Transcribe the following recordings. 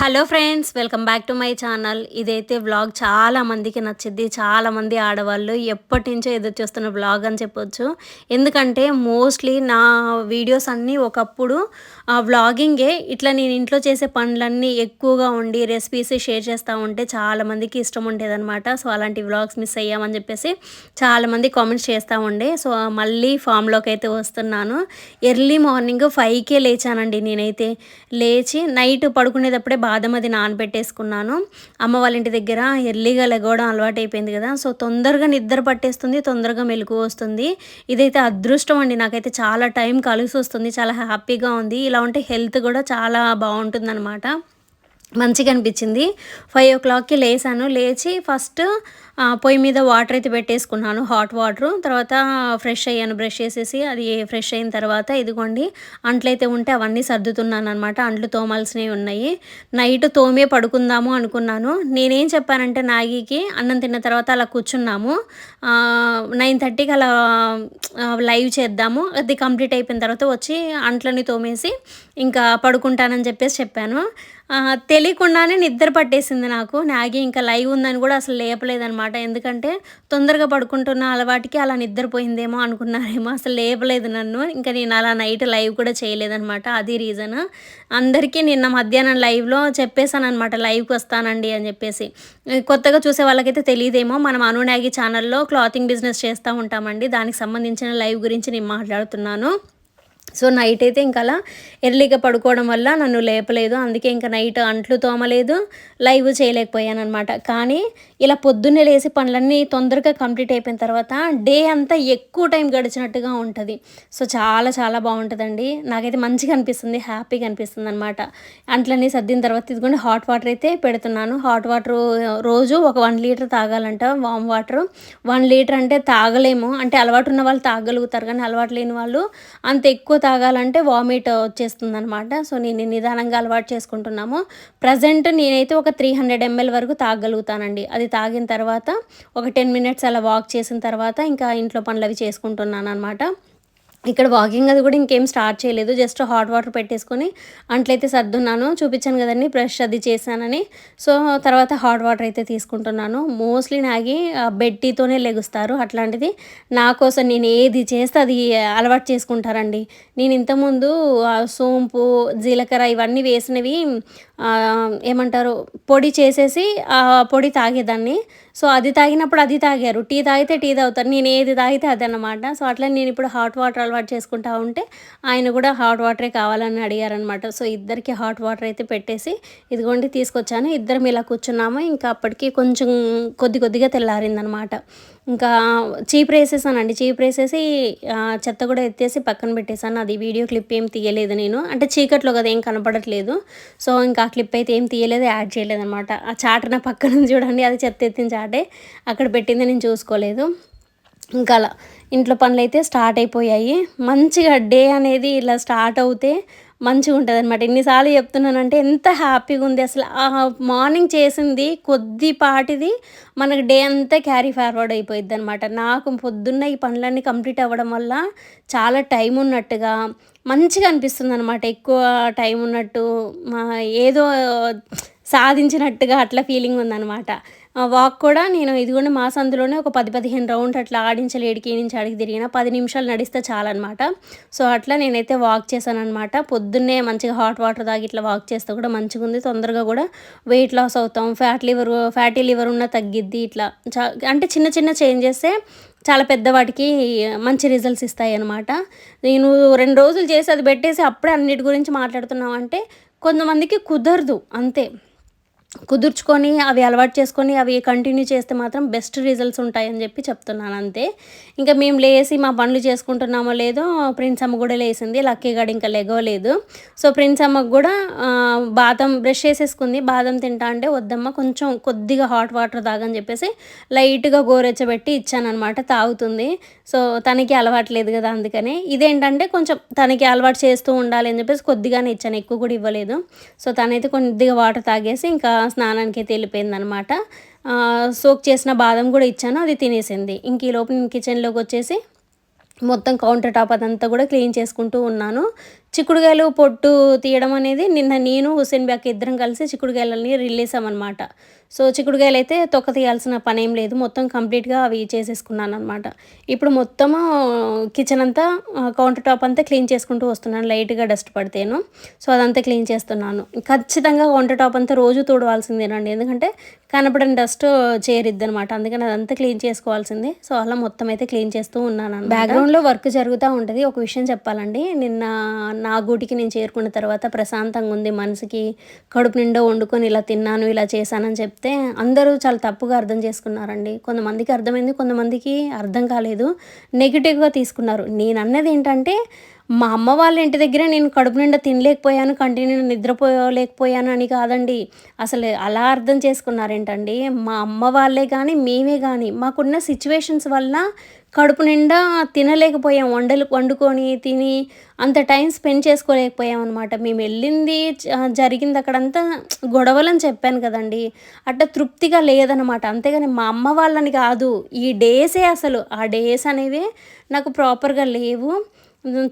Hello friends welcome back to my channel. ఇదైతే vlog చాలా మందికి నచ్చింది చాలామంది ఆడవాళ్ళు ఎప్పటి నుంచో ఎదురు చూస్తున్న వ్లాగ్ అని చెప్పొచ్చు. ఎందుకంటే మోస్ట్లీ నా వీడియోస్ అన్నీ ఒకప్పుడు వ్లాగింగే. ఇట్లా నేను ఇంట్లో చేసే పనులన్నీ ఎక్కువగా ఉండి రెసిపీస్ షేర్ చేస్తూ ఉంటే చాలామందికి ఇష్టం ఉండేదన్నమాట. సో అలాంటి వ్లాగ్స్ మిస్ అయ్యామని చెప్పేసి చాలామంది కామెంట్స్ చేస్తూ ఉండే. సో మళ్ళీ ఫామ్లోకి అయితే వస్తున్నాను. ఎర్లీ మార్నింగ్ ఫైవ్కే లేచానండి నేనైతే. లేచి నైట్ పడుకునేటప్పుడే బాదం అది నానబెట్టేసుకున్నాను. అమ్మ వాళ్ళ ఇంటి దగ్గర ఎర్లీగా లెగవడం అలవాటు అయిపోయింది కదా. సో తొందరగా నిద్ర పట్టేస్తుంది తొందరగా మెలకు వస్తుంది. ఇదైతే అదృష్టం అండి. నాకైతే చాలా టైం కలిసి వస్తుంది చాలా హ్యాపీగా ఉంది. ఇలా ఉంటే హెల్త్ కూడా చాలా బాగుంటుంది అనమాట మంచిగా అనిపించింది. ఫైవ్ ఓ క్లాక్కి లేచాను లేచి ఫస్ట్ పొయ్యి మీద వాటర్ అయితే పెట్టేసుకున్నాను. హాట్ వాటర్ తర్వాత ఫ్రెష్ అయ్యాను బ్రష్ చేసేసి అది ఫ్రెష్ అయిన తర్వాత ఇదిగోండి అంట్లయితే ఉంటే అవన్నీ సర్దుతున్నాను అనమాట అంట్లు తోమాల్సినవి ఉన్నాయి. నైట్ తోమే పడుకుందాము అనుకున్నాను. నేనేం చెప్పానంటే నాగికి అన్నం తిన్న తర్వాత అలా కూర్చున్నాము. నైన్ థర్టీకి అలా లైవ్ చేద్దాము. అది కంప్లీట్ అయిపోయిన తర్వాత వచ్చి అంట్లని తోమేసి ఇంకా పడుకుంటానని చెప్పేసి చెప్పాను. తెలియకుండానే నిద్ర పట్టేసింది నాకు. నాగి ఇంకా లైవ్ ఉందని కూడా అసలు లేపలేదనమాట ఎందుకంటే తొందరగా పడుకుంటున్న అలవాటికి అలా నిద్రపోయిందేమో అనుకున్నారేమో. అసలు లేపలేదు నన్ను. ఇంకా నేను అలా నైట్ లైవ్ కూడా చేయలేదనమాట. అది రీజన్. అందరికీ నిన్న మధ్యాహ్నం లైవ్లో చెప్పేశాను అనమాట లైవ్కి వస్తానండి అని చెప్పేసి. కొత్తగా చూసే వాళ్ళకైతే తెలియదేమో. మనం అనునాగి ఛానల్లో క్లాతింగ్ బిజినెస్ చేస్తూ ఉంటామండి. దానికి సంబంధించిన లైవ్ గురించి నేను మాట్లాడుతున్నాను. సో నైట్ అయితే ఇంకా అలా ఎర్లీగా పడుకోవడం వల్ల నన్ను లేపలేదు. అందుకే ఇంకా నైట్ అంట్లు తోమలేదు. లైవ్ చేయలేకపోయాను అనమాట కానీ ఇలా పొద్దున్నే లేసి పనులన్నీ తొందరగా కంప్లీట్ అయిపోయిన తర్వాత డే అంతా ఎక్కువ టైం గడిచినట్టుగా ఉంటుంది. సో చాలా చాలా బాగుంటుందండి. నాకైతే మంచిగా అనిపిస్తుంది హ్యాపీగా అనిపిస్తుంది అనమాట అంట్లన్నీ సర్దిన తర్వాత ఇదిగోండి హాట్ వాటర్ అయితే పెడుతున్నాను. హాట్ వాటర్ రోజు ఒక one litre తాగాలంట. Warm water. One litre అంటే తాగలేము. అంటే అలవాటు ఉన్న వాళ్ళు తాగలుగుతారు కానీ అలవాటు లేని వాళ్ళు అంత ఎక్కువ తాగాలంటే వామిట్ వచ్చేస్తుంది అనమాట సో నేను నిదానంగా అలవాటు చేసుకుంటున్నాము. ప్రజెంట్ నేనైతే ఒక త్రీ హండ్రెడ్ ఎంఎల్ వరకు తాగలుగుతానండి. అది తాగిన తర్వాత ఒక టెన్ మినిట్స్ అలా వాక్ చేసిన తర్వాత ఇంకా ఇంట్లో పనులు అవి చేసుకుంటున్నాను అనమాట ఇక్కడ వాకింగ్ అది కూడా ఇంకేం స్టార్ట్ చేయలేదు. జస్ట్ హాట్ వాటర్ పెట్టేసుకొని అంట్లయితే సర్దున్నాను. చూపించాను కదండి బ్రష్ అది చేశానని. సో తర్వాత హాట్ వాటర్ అయితే తీసుకుంటున్నాను. మోస్ట్లీ నాగి బెడ్టీతోనే లెగుస్తారు అట్లాంటిది. నా కోసం నేను ఏది చేస్తే అది అలవాటు చేసుకుంటారండి. నేను ఇంతకుముందు సోంపు జీలకర్ర ఇవన్నీ వేసినవి ఏమంటారు పొడి చేసేసి పొడి తాగేదాన్ని. సో అది తాగినప్పుడు అది తాగారు. టీ తాగితే టీ తాగుతారు. నేను ఏది తాగితే అది అనమాట సో అట్లా నేను ఇప్పుడు హాట్ వాటర్ అలవాటు చేసుకుంటా ఉంటే ఆయన కూడా హాట్ వాటరే కావాలని అడిగారనమాట సో ఇద్దరికి హాట్ వాటర్ అయితే పెట్టేసి ఇదిగోండి తీసుకొచ్చాను. ఇద్దరం ఇలా కూర్చున్నాము. ఇంకా అప్పటికి కొంచెం కొద్ది కొద్దిగా తెల్లారిందనమాట ఇంకా చీప్ వేసేసానండి చీప్ వేసేసి చెత్త కూడా ఎత్తేసి పక్కన పెట్టేశాను. అది వీడియో క్లిప్ ఏం తీయలేదు నేను. అంటే చీకట్లో కదా ఏం కనపడట్లేదు. సో ఇంకా ఆ క్లిప్ అయితే ఏం తీయలేదు యాడ్ చేయలేదు అనమాట ఆ చాటన నా పక్కన చూడండి అది చెత్త ఎత్తిన చాటే. అక్కడ పెట్టింది నేను చూసుకోలేదు. ఇంకా అలా ఇంట్లో పనులు అయితే స్టార్ట్ అయిపోయాయి. మంచిగా డే అనేది ఇలా స్టార్ట్ అవుతే మంచిగా ఉంటుంది అనమాట ఎన్నిసార్లు చెప్తున్నానంటే ఎంత హ్యాపీగా ఉంది. అసలు ఆ మార్నింగ్ చేసింది కొద్దిపాటిది మనకు డే అంతా క్యారీ ఫార్వర్డ్ అయిపోయింది అనమాట నాకు పొద్దున్న ఈ పనులన్నీ కంప్లీట్ అవ్వడం వల్ల చాలా టైం ఉన్నట్టుగా మంచిగా అనిపిస్తుంది అనమాట ఎక్కువ టైం ఉన్నట్టు ఏదో సాధించినట్టుగా అట్లా ఫీలింగ్ ఉందనమాట వాక్ కూడా నేను ఇదిగోండి మా సందులోనే ఒక పది పదిహేను రౌండ్ అట్లా ఆడించలేడికి ఏడికి నుంచి అడిగి తిరిగిన పది నిమిషాలు నడిస్తే చాలన్నమాట. సో అట్లా నేనైతే వాక్ చేశాను అనమాట పొద్దున్నే మంచిగా హాట్ వాటర్ తాగి ఇట్లా వాక్ చేస్తే కూడా మంచిగా ఉంది తొందరగా కూడా వెయిట్ లాస్ అవుతాం. ఫ్యాట్ లివర్ ఫ్యాటీ లివర్ ఉన్న తగ్గిద్ది ఇట్లా. అంటే చిన్న చిన్న చేంజెస్ చాలా పెద్దవాటికి మంచి రిజల్ట్స్ ఇస్తాయి అనమాట నేను రెండు రోజులు చేసి అది పెట్టేసి అప్పుడే అన్నిటి గురించి మాట్లాడుతున్నామంటే కొంతమందికి కుదరదు అంతే. కుదుర్చుకొని అవి అలవాటు చేసుకొని అవి కంటిన్యూ చేస్తే మాత్రం బెస్ట్ రిజల్ట్స్ ఉంటాయని చెప్పి చెప్తున్నాను అంతే. ఇంకా మేము లేసి మా పనులు చేసుకుంటున్నామో లేదో ప్రిన్స్ అమ్మ కూడా లేసింది లక్కీ గడి ఇంకా లెగవలేదు. సో ప్రిన్స్ అమ్మకు కూడా బాదం బ్రష్ చేసేసుకుంది బాదం తింటా అంటే వద్దమ్మ కొంచెం కొద్దిగా హాట్ వాటర్ తాగని చెప్పేసి లైట్గా గోరెచ్చబెట్టి ఇచ్చానమాట తాగుతుంది. సో తనకి అలవాట్లేదు కదా అందుకని ఇదేంటంటే కొంచెం తనకి అలవాటు చేస్తూ ఉండాలి అని చెప్పేసి కొద్దిగానే ఇచ్చాను ఎక్కువ కూడా ఇవ్వలేదు. సో తనైతే కొద్దిగా వాటర్ తాగేసి ఇంకా స్నానానికి అయితే వెళ్ళిపోయిందనమాట సోక్ చేసిన బాదం కూడా ఇచ్చాను అది తినేసింది. ఇంక ఈ లోపు నేను కిచెన్లోకి వచ్చేసి మొత్తం కౌంటర్ టాప్ అదంతా కూడా క్లీన్ చేసుకుంటూ ఉన్నాను. చిక్కుడుగాయలు పొట్టు తీయడం అనేది నిన్న నేను హుసేన్ బ్యాక్ ఇద్దరం కలిసి చిక్కుడుగాయలని అనమాట సో చిక్కుడుకాయలైతే అయితే తొక్క తీయాల్సిన పని ఏం లేదు. మొత్తం కంప్లీట్గా అవి చేసేసుకున్నాను అనమాట ఇప్పుడు మొత్తము కిచెన్ అంతా కౌంటర్ టాప్ అంతా క్లీన్ చేసుకుంటూ వస్తున్నాను. లైట్గా డస్ట్ పడితేను. సో అదంతా క్లీన్ చేస్తున్నాను. ఖచ్చితంగా కౌంటర్ టాప్ అంతా రోజు తోడవలసిందేనండి. ఎందుకంటే కనపడని డస్ట్ చేరిద్ది అనమాట అందుకని అదంతా క్లీన్ చేసుకోవాల్సిందే. సో అలా మొత్తం అయితే క్లీన్ చేస్తూ ఉన్నాను బ్యాక్గ్రౌండ్లో వర్క్ జరుగుతూ ఉంటుంది. ఒక విషయం చెప్పాలండి. నిన్న నా గూటికి నేను చేరుకున్న తర్వాత ప్రశాంతంగా ఉంది. మనసుకి కడుపు నిండా వండుకొని ఇలా తిన్నాను ఇలా చేశానని చెప్తే అందరూ చాలా తప్పుగా అర్థం చేసుకున్నారండి. కొంతమందికి అర్థమైంది కొంతమందికి అర్థం కాలేదు. నెగిటివ్గా తీసుకున్నారు. నేను అన్నది ఏంటంటే మా అమ్మ వాళ్ళ ఇంటి దగ్గర నేను కడుపు నిండా తినలేకపోయాను కంటిన్యూ నిద్రపోలేకపోయాను అని కాదండి. అసలు అలా అర్థం చేసుకున్నారేంటండి? మా అమ్మ వాళ్ళే కానీ మేమే కానీ మాకున్న సిచ్యువేషన్స్ వల్ల కడుపు నిండా తినలేకపోయాం. వండలు వండుకొని తిని అంత టైం స్పెండ్ చేసుకోలేకపోయాం అనమాట మేము వెళ్ళింది జరిగింది అక్కడంతా గొడవలని చెప్పాను కదండి. అట్లా తృప్తిగా లేదనమాట అంతేగాని మా అమ్మ వాళ్ళని కాదు ఈ డేసే అసలు. ఆ డేస్ అనేవి నాకు ప్రాపర్గా లేవు.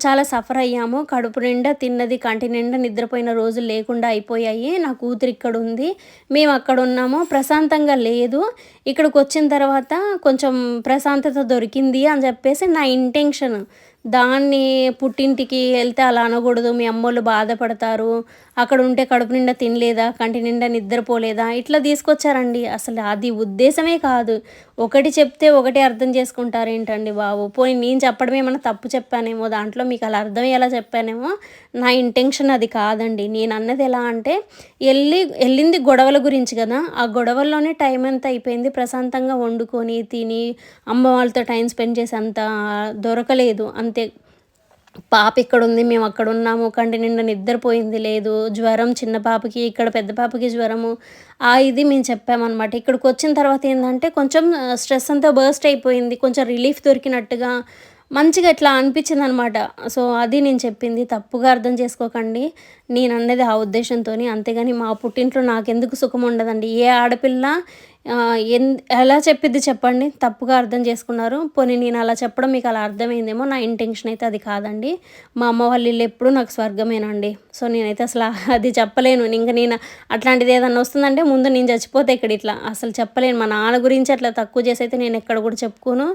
చాలా సఫర్ అయ్యాము. కడుపు నిండా తిన్నది కంటి నిండా నిద్రపోయిన రోజులు లేకుండా అయిపోయాయి. నా కూతురు ఇక్కడ ఉంది. మేము అక్కడ ఉన్నాము. ప్రశాంతంగా లేదు. ఇక్కడికి వచ్చిన తర్వాత కొంచెం ప్రశాంతత దొరికింది అని చెప్పేసి నా ఇంటెన్షన్ దాన్ని పుట్టింటికి వెళ్తే అలా అనకూడదు. మీ అమ్మోళ్ళు బాధపడతారు. అక్కడ ఉంటే కడుపు నిండా తినలేదా కంటి నిండా నిద్రపోలేదా? ఇట్లా తీసుకొచ్చారండి. అసలు అది ఉద్దేశమే కాదు. ఒకటి చెప్తే ఒకటి అర్థం చేసుకుంటారు ఏంటండి బాబు? పోయి నేను చెప్పడం ఏమైనా తప్పు చెప్పానేమో దాంట్లో మీకు అలా అర్థమయ్యేలా చెప్పానేమో? నా ఇంటెన్షన్ అది కాదండి. నేను అన్నది ఎలా అంటే వెళ్ళి వెళ్ళింది గొడవల గురించి కదా. ఆ గొడవల్లోనే టైం ఎంత అయిపోయింది. ప్రశాంతంగా వండుకొని తిని అమ్మ వాళ్ళతో టైం స్పెండ్ చేసి అంత దొరకలేదు. అంతే. పాప ఇక్కడ ఉంది మేము అక్కడ ఉన్నాము కంటి నిండా నిద్రపోయింది లేదు జ్వరం చిన్న పాపకి ఇక్కడ పెద్ద పాపకి జ్వరము. ఆ ఇది మేము చెప్పామన్నమాట. ఇక్కడికి వచ్చిన తర్వాత ఏంటంటే కొంచెం స్ట్రెస్ అంతా బర్స్ట్ అయిపోయింది కొంచెం రిలీఫ్ దొరికినట్టుగా మంచిగా ఇట్లా అనిపించింది అనమాట సో అది నేను చెప్పింది తప్పుగా అర్థం చేసుకోకండి. నేను అన్నది ఆ ఉద్దేశంతో అంతేగాని మా పుట్టింట్లో నాకెందుకు సుఖం ఉండదండి? ఏ ఆడపిల్ల ఎలా చెప్పిద్ది చెప్పండి? తప్పుగా అర్థం చేసుకున్నారు. పోనీ నేను అలా చెప్పడం మీకు అలా అర్థమైందేమో? నా ఇంటెన్షన్ అయితే అది కాదండి. మా అమ్మ వాళ్ళ ఇల్లు ఎప్పుడూ నాకు స్వర్గమేనండి. సో నేనైతే అసలు అది చెప్పలేను. ఇంకా నేను అట్లాంటిది ఏదన్నా వస్తుందంటే ముందు నేను చచ్చిపోతే ఇక్కడ ఇట్లా. అసలు చెప్పలేను. మా నాన్న గురించి అట్లా తక్కువ చేసి అయితే నేను ఎక్కడ కూడా చెప్పుకోను.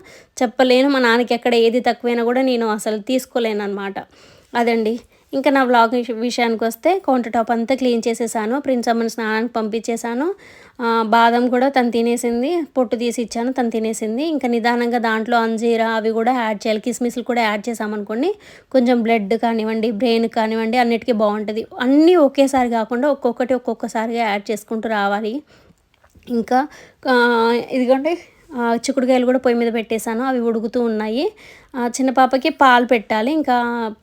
చెప్పలేను. మా నాన్నకి ఎక్కడ ఏది తక్కువైనా కూడా నేను అసలు తీసుకోలేను అనమాట అదండి. ఇంకా నా వ్లాగ్ విషయానికి వస్తే కౌంటర్ టాప్ అంతా క్లీన్ చేసేసాను. ప్రిన్స్ అమ్మని స్నానానికి పంపించేశాను. బాదం కూడా తను తినేసింది. పొట్టు తీసి ఇచ్చాను తను తినేసింది. ఇంకా నిదానంగా దాంట్లో అంజీరా అవి కూడా యాడ్ చేయాలి. కిస్మిస్లు కూడా యాడ్ చేసామనుకోండి కొంచెం బ్లడ్ కానివ్వండి బ్రెయిన్ కానివ్వండి అన్నిటికీ బాగుంటుంది. అన్నీ ఒకేసారి కాకుండా ఒక్కొక్కటి ఒక్కొక్కసారిగా యాడ్ చేసుకుంటూ రావాలి. ఇంకా ఇదిగోండి. చిక్కుడుకాయలు కూడా పొయ్యి మీద పెట్టేశాను. అవి ఉడుకుతూ ఉన్నాయి. చిన్న పాపకి పాలు పెట్టాలి. ఇంకా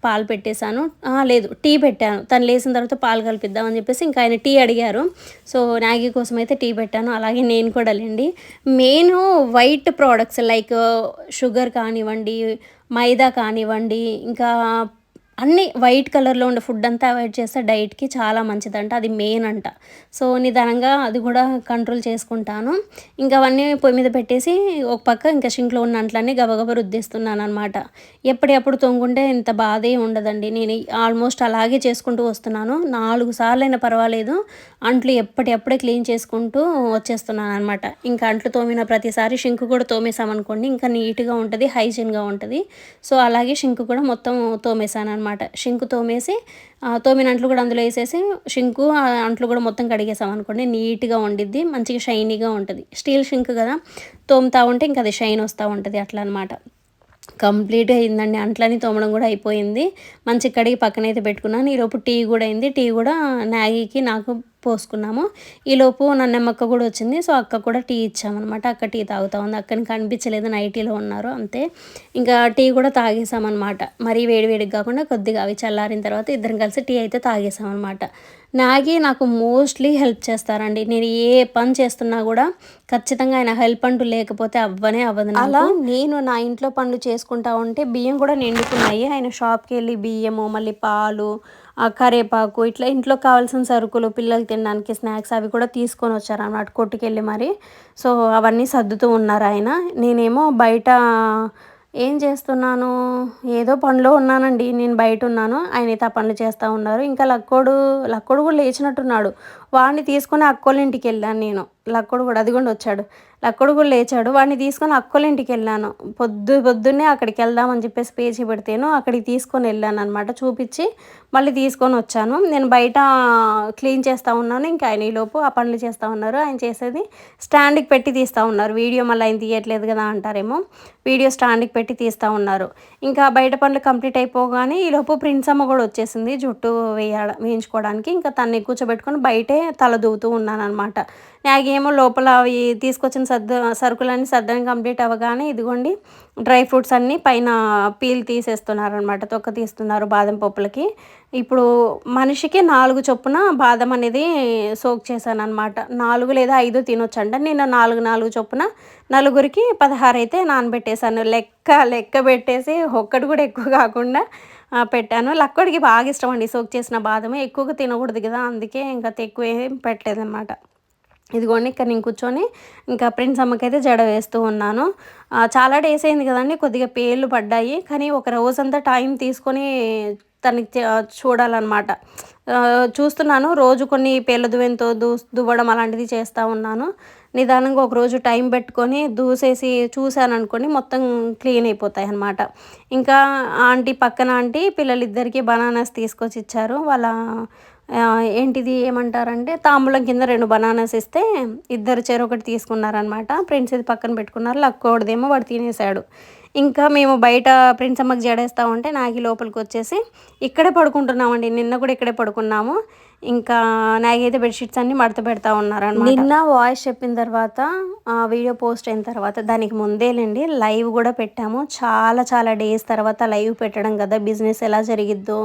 పాలు పెట్టేశాను. లేదు టీ పెట్టాను. తను లేచిన తర్వాత పాలు కలిపిద్దామని చెప్పేసి ఇంకా ఆయన టీ అడిగారు. సో మ్యాగీ కోసం అయితే టీ పెట్టాను. అలాగే నేను కూడా లేండి. Main white products like sugar కానివ్వండి మైదా కానివ్వండి ఇంకా అన్ని వైట్ కలర్లో ఉండే ఫుడ్ అంతా అవాయిడ్ చేస్తే డైట్కి చాలా మంచిదంట అది మెయిన్ అంట. సో నిదానంగా అది కూడా కంట్రోల్ చేసుకుంటాను. ఇంకా అవన్నీ పొయ్యి మీద పెట్టేసి ఒక పక్క ఇంకా షింక్లో ఉన్న అంట్లన్నీ గబగబ రుద్దిస్తున్నాను అనమాట ఎప్పటికప్పుడు తొంగుంటే ఇంత బాధే ఉండదండి. నేను ఆల్మోస్ట్ అలాగే చేసుకుంటూ వస్తున్నాను. నాలుగు సార్లు అయినా పర్వాలేదు. అంట్లు ఎప్పటికప్పుడే క్లీన్ చేసుకుంటూ వచ్చేస్తున్నాను అనమాట ఇంకా అంట్లు తోమిన ప్రతిసారి షింకు కూడా తోమేసామనుకోండి ఇంకా నీట్గా ఉంటుంది హైజీన్గా ఉంటుంది. సో అలాగే షింకు కూడా మొత్తం తోమేసాను అనమాట అనమాట షింకు తోమేసి తోమిన అంట్లు కూడా అందులో వేసేసి షింకు అంట్లు కూడా మొత్తం కడిగేసాం అనుకోండి. నీట్గా ఉండిద్ది మంచిగా షైనీగా ఉంటుంది. స్టీల్ షింక్ కదా తోముతా ఉంటే ఇంకా అది షైన్ వస్తూ ఉంటుంది అట్లా అనమాట కంప్లీట్ అయిందండి. అంట్లని తోమడం కూడా అయిపోయింది. మంచి కడిగి పక్కనైతే పెట్టుకున్నాను. ఈలోపు టీ కూడా అయింది. టీ కూడా నాగీకి నాకు పోసుకున్నాము. ఈలోపు నన్నమ్మక్క కూడా వచ్చింది. సో అక్క కూడా టీ ఇచ్చామన్నమాట. అక్క టీ తాగుతా ఉంది. అక్కని కనిపించలేదు. నైటీలో ఉన్నారు. అంతే. ఇంకా టీ కూడా తాగేసామన్నమాట. మరీ వేడివేడికి కాకుండా కొద్దిగా అవి చల్లారిన తర్వాత ఇద్దరం కలిసి టీ అయితే తాగేసామన్నమాట. నాగి నాకు మోస్ట్లీ హెల్ప్ చేస్తారండి. నేను ఏ పని చేస్తున్నా కూడా ఖచ్చితంగా ఆయన హెల్ప్ అంటూ లేకపోతే అవ్వనే అవ్వదు అలా నేను నా ఇంట్లో పనులు చేసుకుంటా ఉంటే బియ్యం కూడా నిండుకున్నాయి. ఆయన షాప్కి వెళ్ళి బియ్యము మళ్ళీ పాలు కరేపాకు ఇట్లా ఇంట్లో కావాల్సిన సరుకులు పిల్లలు తినడానికి స్నాక్స్ అవి కూడా తీసుకొని వచ్చారు అన్నమాట కొట్టుకెళ్ళి మరి. సో అవన్నీ సర్దుతూ ఉన్నారు ఆయన. నేనేమో బయట ఏం చేస్తున్నాను? ఏదో పనిలో ఉన్నానండి. నేను బయట ఉన్నాను. ఆయన అయితే ఆ పనులు చేస్తూ ఉన్నారు. ఇంకా లక్కోడు లక్కోడు కూడా లేచినట్టున్నాడు. వాడిని తీసుకొని అక్కోలింటికి వెళ్ళాను నేను. లక్కోడు కూడా అదిగోండి వచ్చాడు. లక్కుడు కూడా లేచాడు. వాడిని తీసుకొని అక్కోలింటికి వెళ్ళాను. పొద్దు పొద్దున్నే అక్కడికి వెళ్దామని చెప్పేసి పేచి పెడితేను అక్కడికి తీసుకొని వెళ్ళాను అనమాట చూపించి మళ్ళీ తీసుకొని వచ్చాను. నేను బయట క్లీన్ చేస్తూ ఉన్నాను. ఇంకా ఆయన ఈలోపు ఆ పనులు చేస్తూ ఉన్నారు. ఆయన చేసేది స్టాండ్కి పెట్టి తీస్తూ ఉన్నారు. వీడియో మళ్ళీ ఆయన తీయట్లేదు కదా అంటారేమో. వీడియో స్టాండ్కి పెట్టి తీస్తూ ఉన్నారు. ఇంకా బయట పనులు కంప్లీట్ అయిపోగానే ఈలోపు ప్రిన్స్ అమ్మ కూడా వచ్చేసింది జుట్టు వేయ వేయించుకోవడానికి. ఇంకా తన్ని కూర్చోబెట్టుకొని బయటే తల దూవుతూ ఉన్నాను అనమాట నాకేమో లోపల అవి తీసుకొచ్చిన సర్ద సరుకులన్నీ సర్దడం కంప్లీట్ అవ్వగానే ఇదిగోండి డ్రై ఫ్రూట్స్ అన్నీ పైన పీల్ తీసేస్తున్నారు అనమాట తొక్క తీస్తున్నారు బాదం పప్పులకి. ఇప్పుడు మనిషికి నాలుగు చొప్పున బాదం అనేది సోక్ చేశాను అనమాట నాలుగు లేదా ఐదు తినొచ్చంట. నేను నాలుగు నాలుగు చొప్పున నలుగురికి పదహారు అయితే నానబెట్టేశాను. లెక్క లెక్క పెట్టేసి ఒక్కటి కూడా ఎక్కువ కాకుండా పెట్టాను. లక్కడికి బాగా ఇష్టం అండి సోక్ చేసిన బాదమే ఎక్కువగా తినకూడదు కదా అందుకే ఇంకా ఎక్కువ ఏం పెట్టలేదు అనమాట ఇదిగోండి ఇక్కడ నేను కూర్చొని ఇంకా ప్రిన్స్ అమ్మకైతే జడ వేస్తూ ఉన్నాను. చాలా డేస్ అయింది కదండి కొద్దిగా పేర్లు పడ్డాయి. కానీ ఒక రోజంతా టైం తీసుకొని తనకి చూడాలన్నమాట. చూస్తున్నాను రోజు కొన్ని పేర్ల దువ్వెంతో దూ దువ్వడం అలాంటిది చేస్తూ ఉన్నాను. నిదానంగా ఒకరోజు టైం పెట్టుకొని దూసేసి చూశాను అనుకోండి మొత్తం క్లీన్ అయిపోతాయి అన్నమాట ఇంకా ఆంటీ పక్కన ఆంటీ పిల్లలిద్దరికీ బనానాస్ తీసుకొచ్చి ఇచ్చారు. వాళ్ళ ఏంటిది ఏమంటారంటే తాంబూలం కింద రెండు బనానాస్ ఇస్తే ఇద్దరు చెరొకటి తీసుకున్నారనమాట ఫ్రెండ్స్ ఇది పక్కన పెట్టుకున్నారు లక్కోడిదేమో వాడు తినేసాడు ఇంకా మేము బయట ప్రిన్స్ అమ్మకి జడేస్తూ ఉంటే నాకు లోపలికి వచ్చేసి ఇక్కడే పడుకుంటున్నామండి. నిన్న కూడా ఇక్కడే పడుకున్నాము. ఇంకా నాకైతే బెడ్షీట్స్ అన్ని మడత పెడతా ఉన్నారు నిన్న వాయిస్ చెప్పిన తర్వాత వీడియో పోస్ట్ అయిన తర్వాత దానికి ముందేలేండి లైవ్ కూడా పెట్టాము. చాలా చాలా డేస్ తర్వాత లైవ్ పెట్టడం కదా. బిజినెస్ ఎలా జరిగిద్దో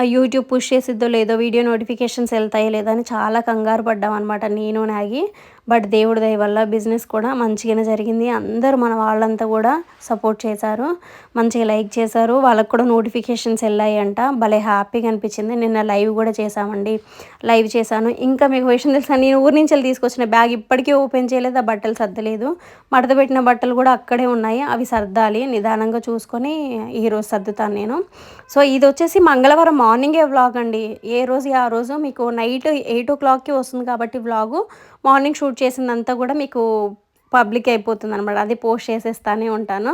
యూట్యూబ్ పుష్ చేసిద్దో లేదో వీడియో నోటిఫికేషన్స్ వెళ్తాయో లేదో అని చాలా కంగారు పడ్డాం అనమాట నేను నాగి. బట్ దేవుడి దయ వల్ల బిజినెస్ కూడా మంచిగానే జరిగింది. అందరూ మన వాళ్ళంతా కూడా సపోర్ట్ చేశారు. మంచిగా లైక్ చేశారు. వాళ్ళకు కూడా నోటిఫికేషన్స్ వెళ్ళాయి అంట భలే హ్యాపీగా అనిపించింది. నిన్న లైవ్ కూడా చేశామండి. లైవ్ చేశాను. ఇంకా మీకు విషయం తెలుసా? నేను ఊరి నుంచి వెళ్ళి తీసుకొచ్చిన బ్యాగ్ ఇప్పటికీ ఓపెన్ చేయలేదు. ఆ బట్టలు సర్దలేదు. మడత పెట్టిన బట్టలు కూడా అక్కడే ఉన్నాయి. అవి సర్దాలి. నిదానంగా చూసుకొని ఈరోజు సర్దుతాను నేను. సో ఇది వచ్చేసి మంగళవారం మార్నింగే వ్లాగ్ అండి. ఏ రోజు ఆ రోజు మీకు నైట్ ఎయిట్ ఓ క్లాక్కి వస్తుంది కాబట్టి వ్లాగు. మార్నింగ్ షూట్ చేసిందంతా కూడా మీకు పబ్లిక్ అయిపోతుంది అనమాట అది పోస్ట్ చేసేస్తానే ఉంటాను.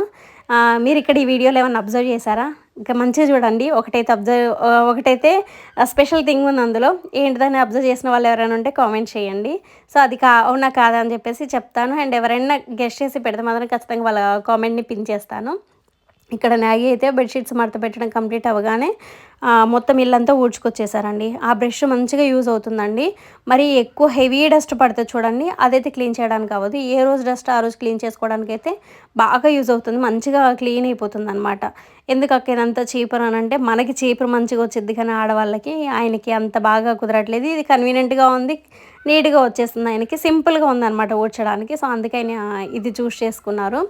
మీరు ఇక్కడ ఈ వీడియోలో ఏమైనా అబ్జర్వ్ చేశారా? ఇంకా మంచిగా చూడండి. ఒకటైతే అబ్జర్వ్ ఒకటైతే స్పెషల్ థింగ్ ఉంది అందులో. ఏంటిదని అబ్జర్వ్ చేసిన వాళ్ళు ఎవరైనా ఉంటే కామెంట్ చేయండి. సో అది కా అవునా కాదా అని చెప్పేసి చెప్తాను. అండ్ ఎవరైనా గెస్ట్ చేసి పెడితే మాత్రం ఖచ్చితంగా వాళ్ళ కామెంట్ని పిన్ చేస్తాను. ఇక్కడ నాగి అయితే బెడ్షీట్స్ మడత పెట్టడం కంప్లీట్ అవ్వగానే మొత్తం ఇల్లంతా ఊడ్చుకొచ్చేసారండి ఆ బ్రష్ మంచిగా యూజ్ అవుతుందండి. మరి ఎక్కువ హెవీ డస్ట్ పడితే చూడండి అదైతే క్లీన్ చేయడానికి అవ్వదు. ఏ రోజు డస్ట్ ఆ రోజు క్లీన్ చేసుకోవడానికి అయితే బాగా యూజ్ అవుతుంది. మంచిగా క్లీన్ అయిపోతుంది అనమాట ఎందుకు అక్కడంత చీపర్ అని అంటే మనకి చీపర్ మంచిగా వచ్చింది కానీ ఆడవాళ్ళకి ఆయనకి అంత బాగా కుదరట్లేదు. ఇది కన్వీనియంట్గా ఉంది. నీట్గా వచ్చేస్తుంది ఆయనకి. సింపుల్గా ఉందన్నమాట ఊడ్చడానికి. సో అందుకే ఆయన ఇది చూస్ చేసుకున్నారు.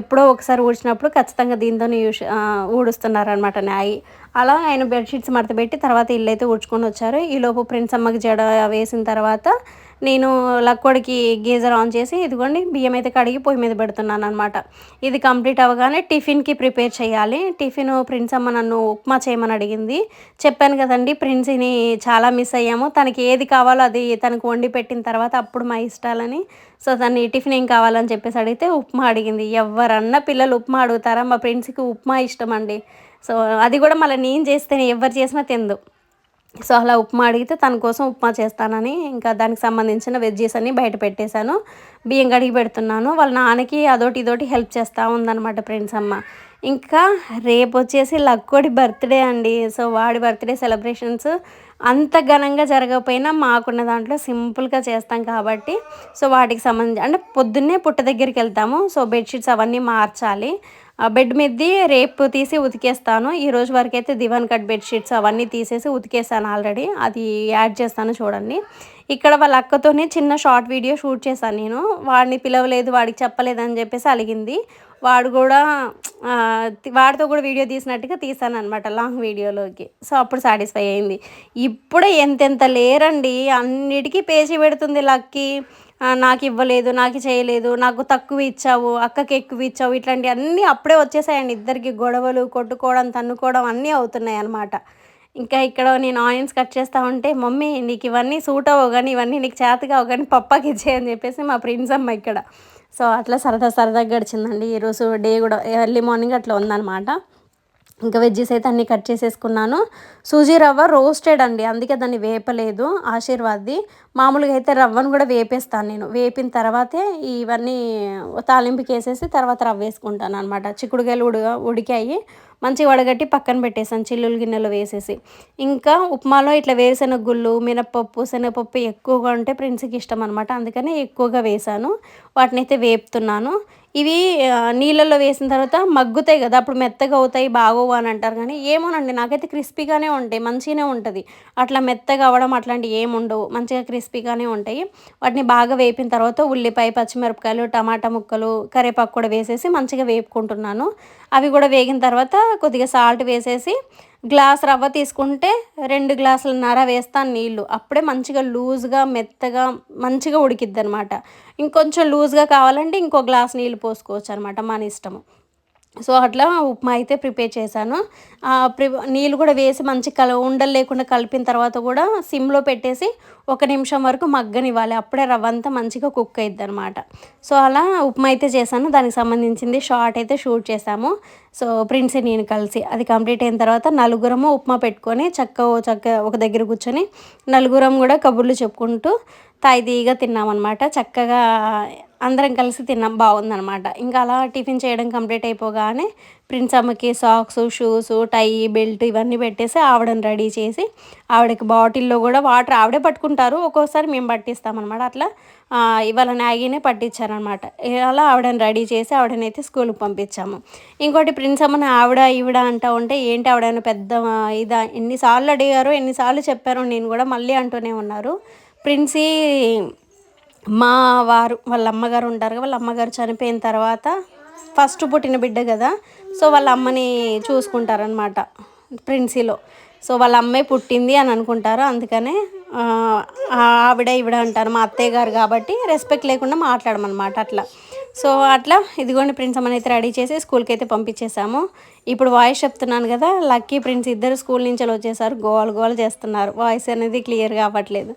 ఎప్పుడో ఒకసారి ఊడ్చినప్పుడు ఖచ్చితంగా దీంతో యూస్ ఊడుస్తున్నారనమాట నాయి. అలా ఆయన బెడ్షీట్స్ మడతపెట్టి తర్వాత ఇల్లు అయితే ఊడ్చుకొని వచ్చారు. ఈలోపు ప్రిన్స్ అమ్మకి జడ వేసిన తర్వాత నేను లక్కోడికి గీజర్ ఆన్ చేసి ఇదిగోండి బియ్యం అయితే కడిగి పొయ్యి మీద పెడుతున్నాను అనమాట ఇది కంప్లీట్ అవ్వగానే టిఫిన్కి ప్రిపేర్ చేయాలి. టిఫిన్ ప్రిన్స్ అమ్మ నన్ను ఉప్మా చేయమని అడిగింది. చెప్పాను కదండి ప్రిన్స్ని చాలా మిస్ అయ్యాము. తనకి ఏది కావాలో అది తనకు వండి పెట్టిన తర్వాత అప్పుడు మా ఇష్టాలని. సో తను టిఫిన్ ఏం కావాలని చెప్పేసి అడిగితే ఉప్మా అడిగింది. ఎవరన్నా పిల్లలు ఉప్మా అడుగుతారా? మా ఫ్రెండ్స్కి ఉప్మా ఇష్టం అండి సో అది కూడా మళ్ళీ నేను చేస్తేనే ఎవరు చేసినా తిందు సో అలా ఉప్మా అడిగితే తన కోసం ఉప్మా చేస్తానని ఇంకా దానికి సంబంధించిన వెజ్జెస్ అన్ని బయట పెట్టేశాను. బియ్యం కడిగి పెడుతున్నాను. వాళ్ళ నాన్నకి అదోటి ఇదోటి హెల్ప్ చేస్తూ ఉందన్నమాట ఫ్రెండ్స్ అమ్మ. ఇంకా రేపు వచ్చేసి లక్కోడి బర్త్డే అండి. సో వాడి బర్త్డే సెలబ్రేషన్స్ అంత ఘనంగా జరగకపోయినా మాకున్న దాంట్లో సింపుల్గా చేస్తాం కాబట్టి సో వాటికి సంబంధించి అంటే పొద్దున్నే పుట్ట దగ్గరికి వెళ్తాము. సో బెడ్షీట్స్ అవన్నీ మార్చాలి. బెడ్ మీదది రేపు తీసి ఉతికేస్తాను. ఈ రోజు వరకు అయితే దివాన్ కట్ బెడ్షీట్స్ అవన్నీ తీసేసి ఉతికేసాను ఆల్రెడీ. అది యాడ్ చేస్తాను చూడండి. ఇక్కడ వాళ్ళ అక్కతోనే చిన్న షార్ట్ వీడియో షూట్ చేశాను నేను. వాడిని పిలవలేదు వాడికి చెప్పలేదు అని చెప్పేసి అలిగింది. వాడు కూడా వాడితో కూడా వీడియో తీసినట్టుగా తీసాను అనమాట లాంగ్ వీడియోలోకి. సో అప్పుడు సాటిస్ఫై అయింది. ఇప్పుడే ఎంతెంత లేరండి. అన్నిటికీ పేచి పెడుతుంది లక్కీ. నాకు ఇవ్వలేదు నాకు చేయలేదు నాకు తక్కువ ఇచ్చావు అక్కకి ఎక్కువ ఇచ్చావు ఇట్లాంటివి అన్నీ అప్పుడే వచ్చేసాయండి. ఇద్దరికి గొడవలు కొట్టుకోవడం తన్నుకోవడం అన్నీ అవుతున్నాయి అన్నమాట. ఇంకా ఇక్కడ నేను ఆనియన్స్ కట్ చేస్తా ఉంటే మమ్మీ నీకు ఇవన్నీ సూట్ అవ్వవు కానీ ఇవన్నీ నీకు చేతగా అవ్వవు కానీ పప్పాకి ఇచ్చేయని చెప్పేసి మా ప్రిన్స్ అమ్మ ఇక్కడ సో అట్లా సరదా సరదాగా గడిచిందండి. ఈరోజు డే కూడా ఎర్లీ మార్నింగ్ అట్లా ఉందన్నమాట. ఇంకా వెజ్జెస్ అయితే అన్నీ కట్ చేసేసుకున్నాను. సూజీ రవ్వ రోస్టెడ్ అండి. అందుకే దాన్ని వేపలేదు. ఆశీర్వాద్ది. మామూలుగా అయితే రవ్వను కూడా వేపేస్తాను నేను. వేపిన తర్వాతే ఇవన్నీ తాలింపుకి వేసేసి తర్వాత రవ్వ వేసుకుంటాను అనమాట చిక్కుడుకాయలు ఉడక ఉడికాయి. మంచిగా వడగట్టి పక్కన పెట్టేసాను చిల్లులు గిన్నెలో వేసేసి. ఇంకా ఉప్మాలో ఇట్లా వేరుశెనగ గుళ్ళు మినప్పప్పు శనగపప్పు ఎక్కువగా ఉంటే ప్రిన్స్కి ఇష్టం అనమాట అందుకని ఎక్కువగా వేసాను వాటిని అయితే వేపుతున్నాను. ఇవి నీళ్ళల్లో వేసిన తర్వాత మగ్గుతాయి కదా అప్పుడు మెత్తగా అవుతాయి బాగోవు అని అంటారు కానీ ఏమోనండి నాకైతే క్రిస్పీగానే ఉంటాయి మంచిగానే ఉంటుంది. అట్లా మెత్తగా అవ్వడం అట్లాంటివి ఏముండవు మంచిగా క్రిస్పీగానే ఉంటాయి. వాటిని బాగా వేపిన తర్వాత ఉల్లిపాయ పచ్చిమిరపకాయలు టమాటా ముక్కలు కరివేపాకు కూడా వేసేసి మంచిగా వేపుకుంటున్నాను. అవి కూడా వేగిన తర్వాత కొద్దిగా సాల్ట్ వేసేసి గ్లాస్ రవ్వ తీసుకుంటే రెండు గ్లాసుల నర వేస్తాను నీళ్ళు. అప్పుడే మంచిగా లూజ్గా మెత్తగా మంచిగా ఉడికిద్ది అనమాట ఇంకొంచెం లూజ్గా కావాలంటే ఇంకో గ్లాస్ నీళ్ళు పోసుకోవచ్చు అనమాట మన ఇష్టము. సో అట్లా ఉప్మా అయితే ప్రిపేర్ చేశాను. ప్రి నీళ్ళు కూడా వేసి మంచి కల ఉండలు లేకుండా కలిపిన తర్వాత కూడా సిమ్లో పెట్టేసి ఒక నిమిషం వరకు మగ్గనివ్వాలి. అప్పుడే రవ్వ అంతా మంచిగా కుక్ అయ్యిద్ది అనమాట సో అలా ఉప్మా అయితే చేశాను. దానికి సంబంధించింది షార్ట్ అయితే షూట్ చేశాము. సో ప్రిన్స్ నేను కలిసి అది కంప్లీట్ అయిన తర్వాత నలుగురము ఉప్మా పెట్టుకొని చక్క చక్క ఒక దగ్గర కూర్చొని నలుగురం కూడా కబుర్లు చెప్పుకుంటూ తాయిదీగా తిన్నామన్నమాట. చక్కగా అందరం కలిసి తిన్నాం. బాగుందన్నమాట. ఇంకా అలా టిఫిన్ చేయడం కంప్లీట్ అయిపోగానే ప్రిన్స్ అమ్మకి సాక్స్ షూస్ టై బెల్ట్ ఇవన్నీ పెట్టేసి ఆవిడని రెడీ చేసి ఆవిడకి బాటిల్లో కూడా వాటర్ ఆవిడే పట్టుకుంటారు. ఒక్కోసారి మేము పట్టిస్తామన్నమాట. అట్లా ఇవాళ నాగినే పట్టించారనమాట అలా ఆవిడని రెడీ చేసి ఆవిడనైతే స్కూల్కి పంపించాము. ఇంకోటి ప్రిన్స్ అమ్మని ఆవిడ ఈవిడ అంటూ ఉంటే ఏంటి ఆవిడని పెద్ద ఇదా? ఎన్నిసార్లు అడిగారు ఎన్నిసార్లు చెప్పారు నేను కూడా మళ్ళీ అంటూనే ఉన్నారు. ప్రిన్సీ మా వారు వాళ్ళ అమ్మగారు ఉంటారు వాళ్ళ అమ్మగారు చనిపోయిన తర్వాత ఫస్ట్ పుట్టిన బిడ్డ కదా. సో వాళ్ళ అమ్మని చూసుకుంటారనమాట ప్రిన్సీలో. సో వాళ్ళ అమ్మాయి పుట్టింది అని అనుకుంటారు. అందుకనే ఆ, ఆవిడ ఈవిడ అంటారు మా అత్తయ్య గారు కాబట్టి రెస్పెక్ట్ లేకుండా మాట్లాడమన్నమాట అట్లా. సో అట్లా ఇదిగోండి ప్రిన్స్ అమ్మని అయితే రెడీ చేసి స్కూల్కి అయితే పంపించేసాము ఇప్పుడు వాయిస్ చెప్తున్నాను కదా లక్కీ ప్రిన్స్ ఇద్దరు స్కూల్ నుంచి వచ్చేసారు. గోల్ గోల్ చేస్తున్నారు. వాయిస్ అనేది క్లియర్గా కావట్లేదు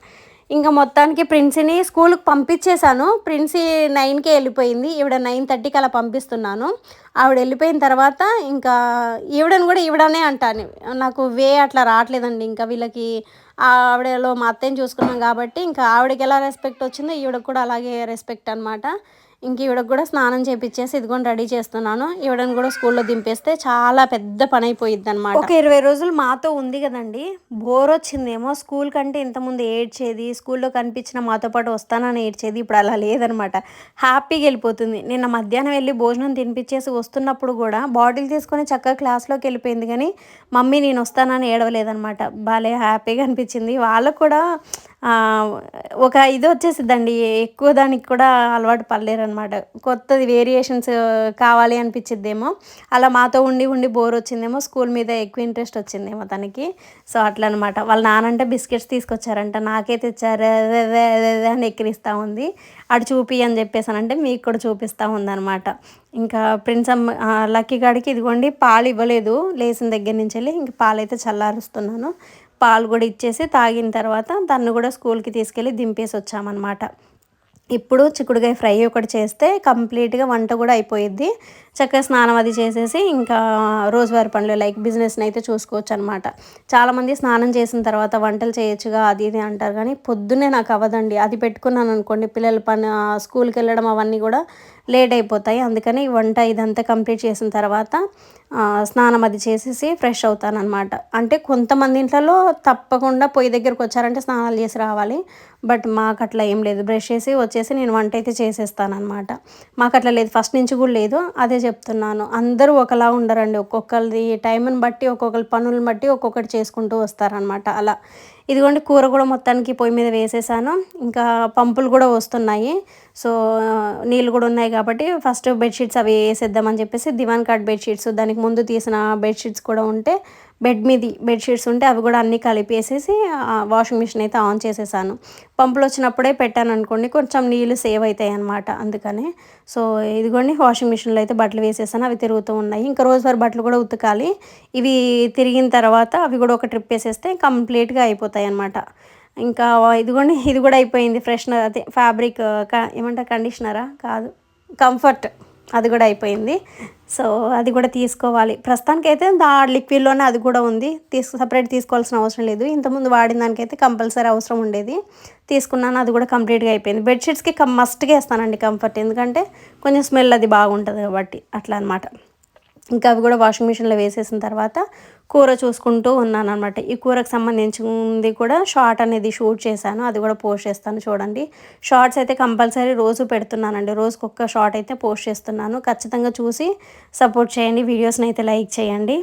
ఇంకా మొత్తానికి ప్రిన్సీని స్కూల్కి పంపించేశాను. ప్రిన్సీ నైన్కే వెళ్ళిపోయింది. ఈవిడ నైన్ థర్టీకి అలా పంపిస్తున్నాను. ఆవిడ వెళ్ళిపోయిన తర్వాత ఇంకా ఈవిడని కూడా ఈవిడనే అంటాను. నాకు వే అట్లా రావట్లేదండి. ఇంకా వీళ్ళకి ఆవిడలో మా అత్తయ్యని చూసుకున్నాం కాబట్టి ఇంకా ఆవిడకి ఎలా రెస్పెక్ట్ వచ్చిందో ఈవిడకి కూడా అలాగే రెస్పెక్ట్ అనమాట ఇంక ఈవిడకు కూడా స్నానం చేపించేసి ఇదిగోని రెడీ చేస్తున్నాను. ఈవిడని కూడా స్కూల్లో దింపేస్తే చాలా పెద్ద పని అయిపోయింది అనమాట ఒక ఇరవై రోజులు మాతో ఉంది కదండి. బోర్ వచ్చిందేమో స్కూల్ కంటే ఇంతకుముందు ఏడ్చేది స్కూల్లో కనిపించిన మాతో పాటు వస్తానని ఏడ్చేది ఇప్పుడు అలా లేదనమాట హ్యాపీగా వెళ్ళిపోతుంది. నిన్న మధ్యాహ్నం వెళ్ళి భోజనం తినిపించేసి వస్తున్నప్పుడు కూడా బాటిల్ తీసుకొని చక్కగా క్లాస్లోకి వెళ్ళిపోయింది కానీ మమ్మీ నేను వస్తానని ఏడవలేదనమాట భలే హ్యాపీగా అనిపించింది. వాళ్ళకు కూడా ఒక ఇది వచ్చేసిద్దండి. ఎక్కువ దానికి కూడా అలవాటు పడలేరు అనమాట కొత్తది వేరియేషన్స్ కావాలి అనిపించిద్దేమో అలా మాతో ఉండి ఉండి బోర్ వచ్చిందేమో స్కూల్ మీద ఎక్కువ ఇంట్రెస్ట్ వచ్చిందేమో తనకి. సో అట్లా అనమాట వాళ్ళ నానంటే బిస్కెట్స్ తీసుకొచ్చారంట. నాకే తెచ్చారు. అని ఎక్కిరిస్తూ ఉంది. అటు చూపి అని చెప్పేసానంటే మీకు కూడా చూపిస్తూ ఉందనమాట. ఇంకా ప్రిన్స్ అమ్మ లక్కీ గాడికి ఇదిగోండి పాలు ఇవ్వలేదు. లేచిన దగ్గర నుంచి వెళ్ళి ఇంక పాలు అయితే చల్లారుస్తున్నాను. పాలు కూడా ఇచ్చేసి తాగిన తర్వాత తను కూడా స్కూల్కి తీసుకెళ్ళి దింపేసి వచ్చామన్నమాట. ఇప్పుడు చిక్కుడుకాయ ఫ్రై ఒకటి చేస్తే కంప్లీట్గా వంట కూడా అయిపోయిద్ది. చక్కగా స్నానం అది చేసేసి ఇంకా రోజువారి పనులు లైక్ బిజినెస్ని అయితే చూసుకోవచ్చు అనమాట చాలామంది స్నానం చేసిన తర్వాత వంటలు చేయొచ్చుగా అది ఇది అంటారు కానీ పొద్దున్నే నాకు అవ్వదండి. అది పెట్టుకున్నాను అనుకోండి పిల్లల పని స్కూల్కి వెళ్ళడం అవన్నీ కూడా లేట్ అయిపోతాయి. అందుకని ఈ వంట ఇదంతా కంప్లీట్ చేసిన తర్వాత స్నానం అది చేసేసి ఫ్రెష్ అవుతాను అనమాట అంటే కొంతమంది ఇంట్లో తప్పకుండా పొయ్యి దగ్గరకు వచ్చారంటే స్నానాలు చేసి రావాలి. బట్ మాకు అట్లా ఏం లేదు. బ్రష్ చేసి వచ్చేసి నేను వంట అయితే చేసేస్తానమాట మాకు అట్లా లేదు. ఫస్ట్ నుంచి కూడా లేదు. అదే చెప్తున్నాను. అందరూ ఒకలా ఉండరండి. ఒక్కొక్కరిది టైంని బట్టి ఒక్కొక్కరి పనులను బట్టి ఒక్కొక్కటి చేసుకుంటూ వస్తారనమాట అలా ఇదిగోండి కూర కూడా మొత్తానికి పొయ్యి మీద వేసేసాను. ఇంకా పంపులు కూడా వస్తున్నాయి. సో నీళ్ళు కూడా ఉన్నాయి కాబట్టి ఫస్ట్ బెడ్షీట్స్ అవి వేసేద్దామని చెప్పేసి దివాన్ కార్డ్ బెడ్షీట్స్ దానికి ముందు తీసిన బెడ్షీట్స్ కూడా ఉంటే బెడ్ మీది బెడ్షీట్స్ ఉంటే అవి కూడా అన్నీ కలిపేసేసి వాషింగ్ మిషన్ అయితే ఆన్ చేసేసాను. పంపులు వచ్చినప్పుడే పెట్టాను అనుకోండి కొంచెం నీళ్ళు సేవ్ అవుతాయి అనమాట అందుకనే. సో ఇదిగోండి వాషింగ్ మిషన్లో అయితే బట్టలు వేసేసాను అవి తిరుగుతూ ఉన్నాయి. ఇంకా రోజువారి బట్టలు కూడా ఉతకాలి. ఇవి తిరిగిన తర్వాత అవి కూడా ఒక ట్రిప్ వేసేస్తే కంప్లీట్గా అయిపోతాయి అనమాట ఇంకా ఇదిగోండి ఇది కూడా అయిపోయింది ఫ్రెష్నర్ అదే ఫ్యాబ్రిక్ ఏమంటారు కండిషనరా? కాదు కంఫర్ట్. అది కూడా అయిపోయింది. సో అది కూడా తీసుకోవాలి. ప్రస్తుతానికి అయితే దా లిక్విడ్లోనే అది కూడా ఉంది. తీసుకు సపరేట్ తీసుకోవాల్సిన అవసరం లేదు. ఇంతకుముందు వాడిన దానికైతే కంపల్సరీ అవసరం ఉండేది. తీసుకున్నాను అది కూడా కంప్లీట్గా అయిపోయింది. బెడ్షీట్స్కి కం మస్ట్గా వేస్తానండి కంఫర్ట్ ఎందుకంటే కొంచెం స్మెల్ అది బాగుంటుంది కాబట్టి అట్లా అనమాట ఇంకా అవి కూడా వాషింగ్ మిషన్లో వేసేసిన తర్వాత కూర చూసుకుంటూ ఉన్నాను అనమాట ఈ కూరకు సంబంధించింది కూడా షార్ట్ అనేది షూట్ చేశాను. అది కూడా పోస్ట్ చేస్తాను చూడండి. షార్ట్స్ అయితే కంపల్సరీ రోజు పెడుతున్నానండి. రోజుకి ఒక్క షార్ట్ అయితే పోస్ట్ చేస్తున్నాను. ఖచ్చితంగా చూసి సపోర్ట్ చేయండి. వీడియోస్ని అయితే లైక్ చేయండి.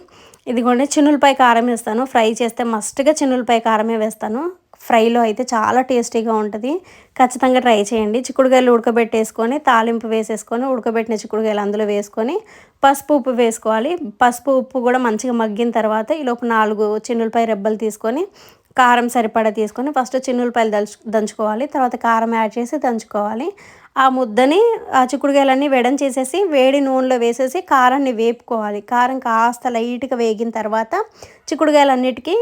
ఇదిగోండి చిన్నులపై కారం వేస్తాను. ఫ్రై చేస్తే మస్ట్గా చిన్నులపై కారమే వేస్తాను. ఫ్రైలో అయితే చాలా టేస్టీగా ఉంటుంది. ఖచ్చితంగా ట్రై చేయండి. చిక్కుడుకాయలు ఉడకబెట్టేసుకొని తాలింపు వేసేసుకొని ఉడకబెట్టిన చిక్కుడుకాయలు అందులో వేసుకొని పసుపు ఉప్పు వేసుకోవాలి. పసుపు ఉప్పు కూడా మంచిగా మగ్గిన తర్వాత ఈలోపు నాలుగు చిన్నులపై రెబ్బలు తీసుకొని కారం సరిపడా తీసుకొని ఫస్ట్ చిన్నులపాయలు దంచు దంచుకోవాలి. తర్వాత కారం యాడ్ చేసి దంచుకోవాలి. ఆ ముద్దని ఆ చిక్కుడుకాయలన్నీ వేడం చేసేసి వేడి నూనెలో వేసేసి కారాన్ని వేపుకోవాలి. కారం కాస్త లైట్గా వేగిన తర్వాత చిక్కుడుకాయలన్నిటికీ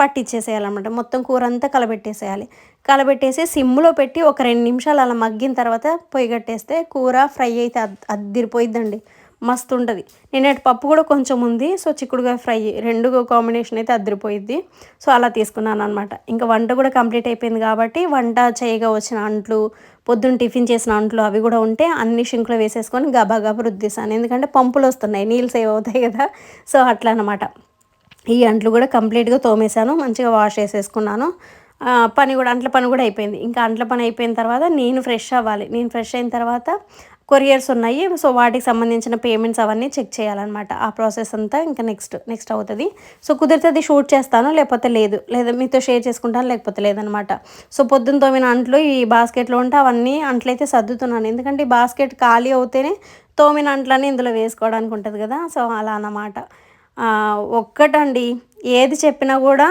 పట్టించేసేయాలన్నమాట మొత్తం కూర అంతా కలబెట్టేసేయాలి. కలబెట్టేసి సిమ్లో పెట్టి ఒక రెండు నిమిషాలు అలా మగ్గిన తర్వాత పొయ్యి కట్టేస్తే కూర ఫ్రై అయితే అద్దిరిపోయిద్దండి. మస్తు ఉంటుంది నేనేటి పప్పు కూడా కొంచెం ఉంది. సో చిక్కుడుగా ఫ్రై రెండు కాంబినేషన్ అయితే అద్దరిపోయింది సో అలా తీసుకున్నాను అనమాట ఇంకా వంట కూడా కంప్లీట్ అయిపోయింది కాబట్టి వంట చేయగా వచ్చిన అంట్లు పొద్దున్న టిఫిన్ చేసిన అంట్లు అవి కూడా ఉంటే అన్ని షింక్లో వేసేసుకొని గబా గబా రుద్దిస్తాను ఎందుకంటే పంపులు వస్తున్నాయి. నీళ్ళు సేవ్ అవుతాయి కదా. సో అట్లా అనమాట ఈ అంట్లు కూడా కంప్లీట్గా తోమేశాను. మంచిగా వాష్ చేసేసుకున్నాను. పని కూడా అంట్ల పని కూడా అయిపోయింది. ఇంకా అంట్ల పని అయిపోయిన తర్వాత నేను ఫ్రెష్ అవ్వాలి. నేను ఫ్రెష్ అయిన తర్వాత కొరియర్స్ ఉన్నాయి. సో వాటికి సంబంధించిన పేమెంట్స్ అవన్నీ చెక్ చేయాలన్నమాట. ఆ ప్రాసెస్ అంతా ఇంకా నెక్స్ట్ నెక్స్ట్ అవుతుంది. సో కుదిరితే అది షూట్ చేస్తాను లేకపోతే లేదు. లేదా మీతో షేర్ చేసుకుంటాను లేకపోతే లేదనమాట సో పొద్దున్న తోమిన అంట్లు ఈ బాస్కెట్లో ఉంటే అవన్నీ అంట్లు అయితే సర్దుతున్నాను. ఎందుకంటే ఈ బాస్కెట్ ఖాళీ అవుతేనే తోమిన అంట్లని ఇందులో వేసుకోవడానికి ఉంటుంది కదా. సో అలా అన్నమాట. ఒక్కటండి. ఏది చెప్పినా కూడా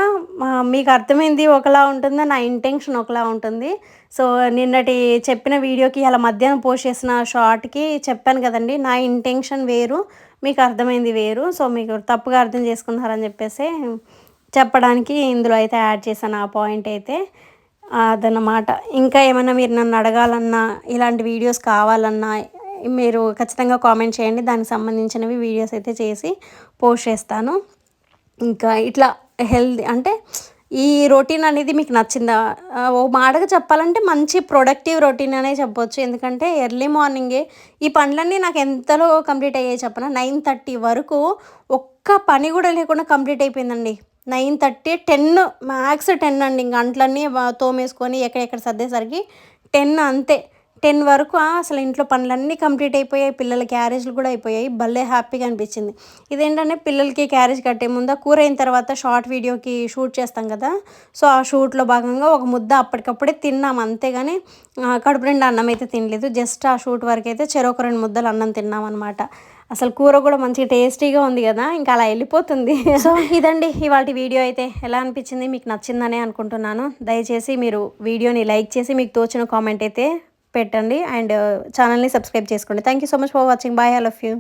మీకు అర్థమైంది ఒకలా ఉంటుంది నా ఇంటెన్షన్ ఒకలా ఉంటుంది. సో నిన్నటి చెప్పిన వీడియోకి అలా మధ్యాహ్నం పోస్ట్ చేసిన షార్ట్కి చెప్పాను కదండి నా ఇంటెన్షన్ వేరు మీకు అర్థమైంది వేరు. సో మీకు తప్పుగా అర్థం చేసుకున్నారని చెప్పేసి చెప్పడానికి ఇందులో అయితే యాడ్ చేశాను ఆ పాయింట్ అయితే. అదన్నమాట. ఇంకా ఏమైనా మీరు నన్ను అడగాలన్నా ఇలాంటి వీడియోస్ కావాలన్నా మీరు ఖచ్చితంగా కామెంట్ చేయండి. దానికి సంబంధించినవి వీడియోస్ అయితే చేసి పోస్ట్ చేస్తాను. ఇంకా ఇట్లా హెల్దీ అంటే ఈ రొటీన్ అనేది మీకు నచ్చిందా? ఓ మాటగా చెప్పాలంటే మంచి ప్రొడక్టివ్ రొటీన్ అనే చెప్పొచ్చు. ఎందుకంటే ఎర్లీ మార్నింగే ఈ పనులన్నీ నాకు ఎంతలో కంప్లీట్ అయ్యాయి చెప్పన? నైన్ థర్టీ వరకు ఒక్క పని కూడా లేకుండా కంప్లీట్ అయిపోయిందండి. Nine thirty ten max ten అండి. ఇంక అంట్లన్నీ తోమేసుకొని ఎక్కడెక్కడ సర్దేసరికి టెన్ అంతే. టెన్ వరకు అసలు ఇంట్లో పనులన్నీ కంప్లీట్ అయిపోయాయి పిల్లల క్యారేజ్లు కూడా అయిపోయాయి. భలే హ్యాపీగా అనిపించింది. ఇదేంటంటే పిల్లలకి క్యారేజ్ కట్టే ముందు కూర అయిన తర్వాత షార్ట్ వీడియోకి షూట్ చేస్తాం కదా సో ఆ షూట్లో భాగంగా ఒక ముద్ద అప్పటికప్పుడే తిన్నాం అంతేగాని కడుపు నిండా అన్నం అయితే తినలేదు. జస్ట్ ఆ షూట్ వరకు అయితే చెరొక రెండు ముద్దలు అన్నం తిన్నాం అనమాట అసలు కూర కూడా మంచిగా టేస్టీగా ఉంది కదా ఇంకా అలా వెళ్ళిపోతుంది. సో ఇదండి ఇవాళ వీడియో అయితే. ఎలా అనిపించింది? మీకు నచ్చిందనే అనుకుంటున్నాను. దయచేసి మీరు వీడియోని లైక్ చేసి మీకు తోచిన కామెంట్ అయితే పెట్టండి అండ్ ఛానల్ని సబ్స్క్రైబ్ చేసుకోండి. Thank you so much for watching bye all of you